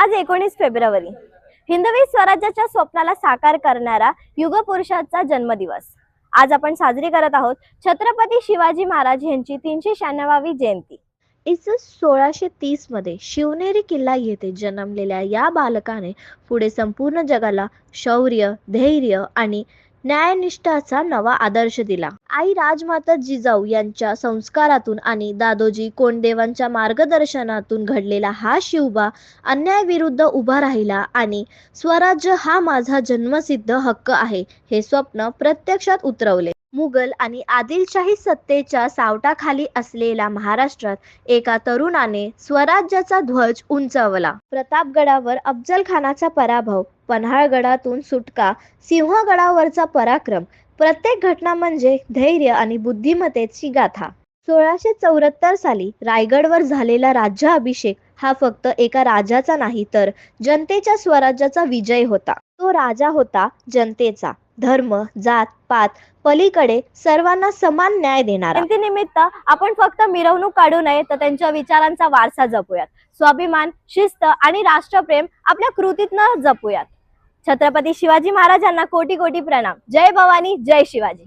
आज एकोणीस फेब्रुवारी. हिंदवी स्वराज्याच्या स्वप्नाला साकार करणारा युगपुरुषाचा जन्मदिवस. आज आपण साजरी करत आहोत छत्रपती शिवाजी महाराज यांची तीनशे शहाण्णवावी जयंती. इसवी सोळाशे तीसमध्ये शिवनेरी किल्ला येथे जन्मलेल्या या बालकाने पुढे संपूर्ण जगाला शौर्य धैर्य आणि न्यायनिष्ठाचा नवा आदर्श दिला. आई राजमाता जिजाऊ यांच्या संस्कारातून आणि दादोजी कोंडदेवांच्या मार्गदर्शनातून घडलेला हा शिवबा अन्यायविरुद्ध उभा राहिला आणि स्वराज्य हा माझा जन्मसिद्ध हक्क आहे हे स्वप्न प्रत्यक्षात उतरवले. मुघल आणि आदिलशाही सत्तेच्या सावटाखाली असलेल्या महाराष्ट्रात एका तरुणाने स्वराज्याचा ध्वज उंचावला. प्रतापगडावर अफजल खानाचा पराभव पन्हाळगडातून सुटका सिंहगडावरचा पराक्रम प्रत्येक घटना म्हणजे धैर्य आणि बुद्धिमत्तेची गाथा. सोळाशे चौऱ्याहत्तर साली रायगडवर झालेला राज्याभिषेक हा फक्त एका राजाचा नाही तर जनतेच्या स्वराज्याचा विजय होता. तो राजा होता जनतेचा. धर्म जात पात पलीकडे सर्वांना समान न्याय देणार. निमित्त आपण फक्त मिरवणूक काढू नये तर त्यांच्या विचारांचा वारसा जपूयात. स्वाभिमान शिस्त आणि राष्ट्रप्रेम आपल्या कृतीतनं जपूयात. छत्रपती शिवाजी महाराजांना कोटी कोटी प्रणाम. जय भवानी जय शिवाजी.